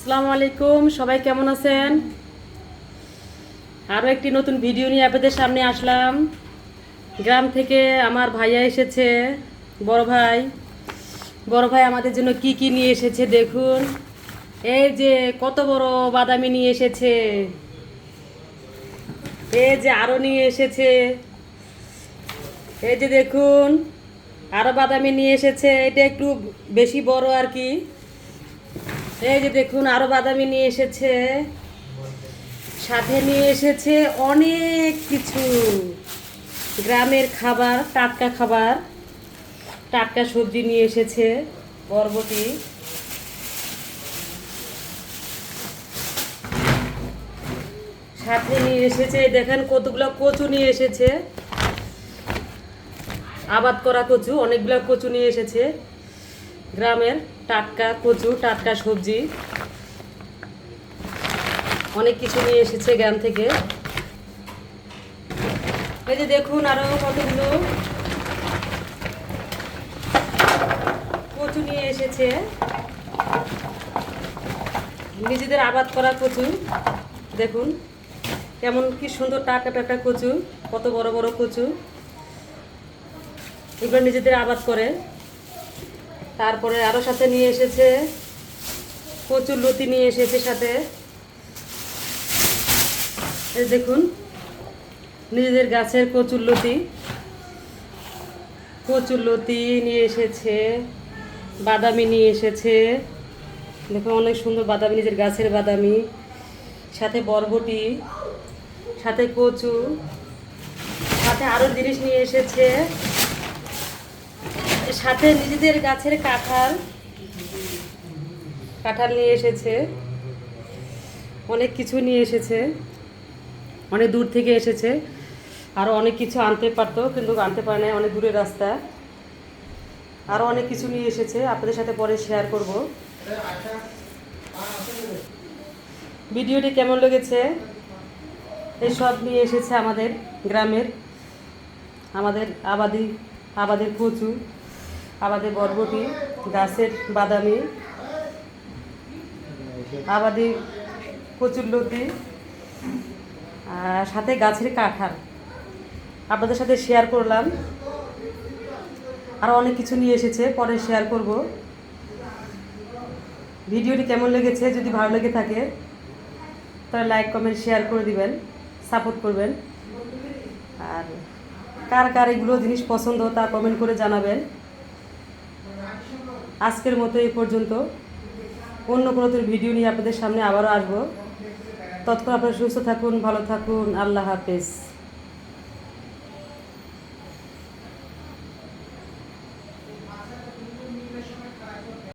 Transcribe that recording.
আসসালামু আলাইকুম, সবাই কেমন আছেন? আরও একটি নতুন ভিডিও নিয়ে আপনাদের সামনে আসলাম। গ্রাম থেকে আমার ভাইয়া এসেছে, বড় ভাই। বড় ভাই আমাদের জন্য কি কি নিয়ে এসেছে দেখুন। এই যে কত বড় বাদামি নিয়ে এসেছে। এই যে আরও নিয়ে এসেছে। এই যে দেখুন আরও বাদামি নিয়ে এসেছে। এটা একটু বেশি বড় আর কি। এই যে দেখুন, আরও বাদামি নিয়ে এসেছে। সাথে নিয়ে এসেছে অনেক কিছু। গ্রামের খাবার, টাটকা খাবার। টাটকা সবজি নিয়ে এসেছে, বরবটি। সাথে নিয়ে এসেছে দেখেন কতগুলো কচু নিয়ে এসেছে। আবাদ করা কচু, অনেকগুলো কচু নিয়ে এসেছে গ্রামের। টাটকা কচু, টাটকা সবজি। অনেক কিছু নিয়ে এসেছে গ্রাম থেকে। এই যে দেখুন আরও কতগুলো কচু নিয়ে এসেছে। নিজেদের আবাদ করা কচু, দেখুন কেমন কি সুন্দর টাকা টাকা কচু, কত বড় বড় কচু। এগুলো নিজেদের আবাদ করে। তারপরে আরও সাথে নিয়ে এসেছে, কচুর লতি নিয়ে এসেছে সাথে। এই দেখুন, নিজেদের গাছের কচুর লতি। কচুর লতি নিয়ে এসেছে, বাদামি নিয়ে এসেছে। দেখুন, অনেক সুন্দর বাদামি, নিজের গাছের বাদামি। সাথে বরবটি, সাথে কচু, সাথে আরও জিনিস নিয়ে এসেছে। সাথে নিজেদের গাছের কাঁঠাল। কাঁঠাল নিয়ে এসেছে। অনেক কিছু নিয়ে এসেছে। অনেক দূর থেকে এসেছে। আরও অনেক কিছু আনতে পারতো, কিন্তু আনতে পারে না অনেক দূরের রাস্তা। আরও অনেক কিছু নিয়ে এসেছে। আপনাদের সাথে পরে শেয়ার করব। ভিডিওটি কেমন লেগেছে? এই সব নিয়ে এসেছে আমাদের গ্রামের, আমাদের আবাদি, আবাদের কচু। আবাদের বরবটি, গাছের বাদামি, আবাদি কচুর লতি, আর সাথে গাছের কাঁঠাল। আপনাদের সাথে শেয়ার করলাম। আরও অনেক কিছু নিয়ে এসেছে, পরে শেয়ার করব। ভিডিওটি কেমন লেগেছে, যদি ভালো লেগে থাকে, তাহলে লাইক কমেন্ট শেয়ার করে দিবেন সাপোর্ট করবেন। আর কার কার এগুলো জিনিস পছন্দ তা কমেন্ট করে জানাবেন। আজকের মতো এই পর্যন্ত। অন্য কোনো ভিডিও নিয়ে আপনাদের সামনে আবারও আসব। তৎক্ষণ আপনারা সুস্থ থাকুন, ভালো থাকুন। আল্লাহ হাফেজ।